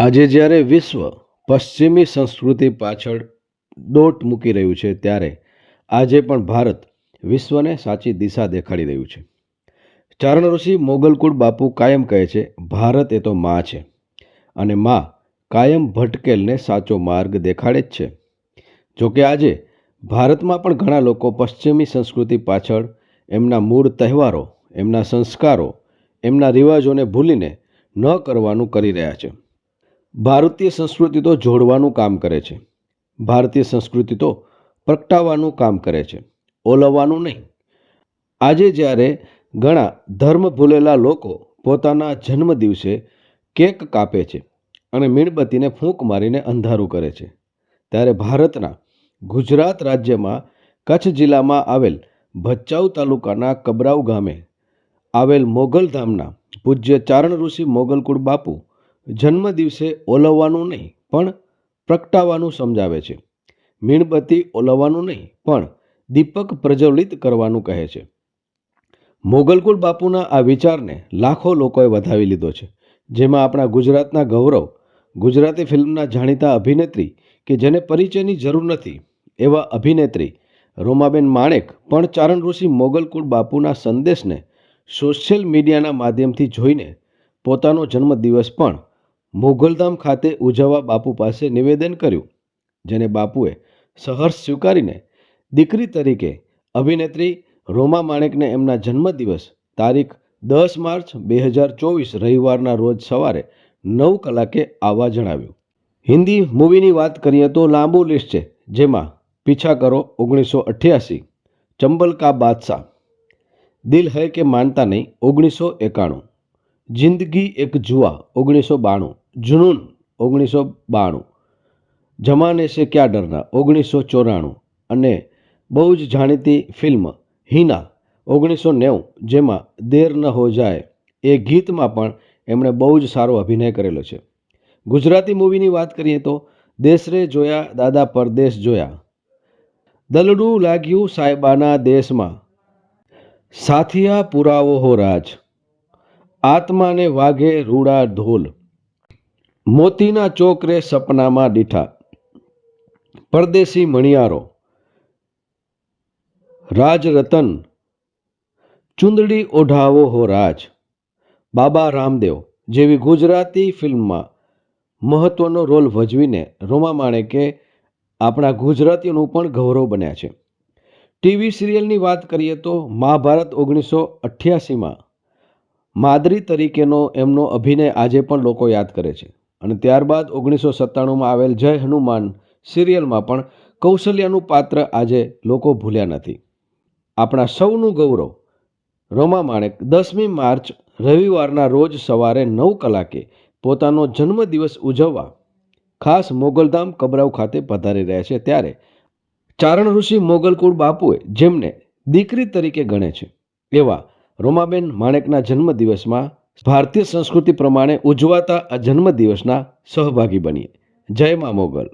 આજે જ્યારે વિશ્વ પશ્ચિમી સંસ્કૃતિ પાછળ દોટ મૂકી રહ્યું છે, ત્યારે આજે પણ ભારત વિશ્વને સાચી દિશા દેખાડી રહ્યું છે. ચારણ ઋષિ મોગલકુળ બાપુ કાયમ કહે છે, ભારત એ તો માં છે અને માં કાયમ ભટકેલને સાચો માર્ગ દેખાડે જ છે. જોકે આજે ભારતમાં પણ ઘણા લોકો પશ્ચિમી સંસ્કૃતિ પાછળ એમના મૂળ તહેવારો, એમના સંસ્કારો, એમના રિવાજોને ભૂલીને ન કરવાનું કરી રહ્યા છે. ભારતીય સંસ્કૃતિ તો જોડવાનું કામ કરે છે. ભારતીય સંસ્કૃતિ તો પ્રગટાવવાનું કામ કરે છે. ઓલવવાનું નહીં. આજે જ્યારે ઘણા ધર્મ ભૂલેલા લોકો પોતાના જન્મ દિવસે કેક કાપે છે અને મીણબત્તીને ફૂંક મારીને અંધારું કરે છે, ત્યારે ભારતના ગુજરાત રાજ્યમાં કચ્છ જિલ્લામાં આવેલ ભચાઉ તાલુકાના કબરાવ ગામે આવેલ મોગલધામના પૂજ્ય ચારણ ઋષિ મોગલકુળ બાપુ જન્મ દિવસે ઓલવવાનું નહીં, પણ પ્રગટાવવાનું સમજાવે છે. મીણબત્તી ઓલવવાનું નહીં, પણ દીપક પ્રજ્વલિત કરવાનું કહે છે. મોગલકુલ બાપુના આ વિચારને લાખો લોકોએ વધાવી લીધો છે. જેમાં આપણા ગુજરાતના ગૌરવ, ગુજરાતી ફિલ્મના જાણીતા અભિનેત્રી કે જેને પરિચયની જરૂર નથી, એવા અભિનેત્રી રોમાબેન માણેક પણ ચારણ ઋષિ મોગલકુળ બાપુના સંદેશને સોશિયલ મીડિયાના માધ્યમથી જોઈને પોતાનો જન્મદિવસ પણ મોગલધામ ખાતે ઉજવવા બાપુ પાસે નિવેદન કર્યું, જેને બાપુએ સહર્ષ સ્વીકારીને દીકરી તરીકે અભિનેત્રી રોમા માણેકને એમના જન્મદિવસ, તારીખ દસ માર્ચ બે હજાર ચોવીસ રવિવારના રોજ સવારે નવ કલાકે આવવા જણાવ્યું. હિન્દી મૂવીની વાત કરીએ તો લાંબુ લિસ્ટ છે, જેમાં પીછા કરો ઓગણીસો અઠ્યાસી, ચંબલ કા બાદશાહ, દિલ હૈ કે માનતા નહીં ઓગણીસો એકાણું, જિંદગી એક જુઆ ઓગણીસો બાણું જુનૂન ઓગણીસો બાણું. જમાને સે ક્યા ડરના? ઓગણીસો ચોરાણું. અને બહુ જ જાણીતી ફિલ્મ હિના ઓગણીસો નેવું, જેમાં દેર ન હો જાય એ ગીતમાં પણ એમણે બહુ જ સારો અભિનય કરેલો છે. ગુજરાતી મૂવીની વાત કરીએ તો દેશરે જોયા, દાદા પરદેશ જોયા. દલડું લાગ્યું સાહેબાના દેશમાં. સાથિયા પુરાવો હો રાજ. આત્માને વાઘે રૂડા ઢોલ. મોતીના ચોકરે સપનામાં દીઠા. પરદેશી મણિયારો, રાજરતન, ચુંદડી ઓઢાવો હો રાજ, બાબા રામદેવ જેવી ગુજરાતી ફિલ્મમાં મહત્વનો રોલ ભજવીને રોમા માણેકે આપણા ગુજરાતીઓનું પણ ગૌરવ બન્યા છે. ટીવી સિરિયલની વાત કરીએ તો મહાભારત ઓગણીસો અઠ્યાસીમાં, માદરી તરીકેનો એમનો અભિનય આજે પણ લોકો યાદ કરે છે. અને ત્યારબાદ ઓગણીસો સત્તાણુંમાં આવેલ જય હનુમાન સિરિયલમાં પણ કૌશલ્યાનું પાત્ર આજે લોકો ભૂલ્યા નથી. આપણા સૌનું ગૌરવ. રોમા માણેક દસમી માર્ચ રવિવારના રોજ સવારે નવ કલાકે પોતાનો જન્મદિવસ ઉજવવા ખાસ મોગલધામ કબરાવ ખાતે પધારી રહ્યા છે ત્યારે ચારણ ઋષિ મોગલકુળ બાપુએ જેમને દીકરી તરીકે ગણે છે એવા રોમાબેન માણેકના જન્મદિવસમાં ભારતીય સંસ્કૃતિ પ્રમાણે ઉજવાતા આ જન્મદિવસના સહભાગી બનીએ. જય મા મોગલ.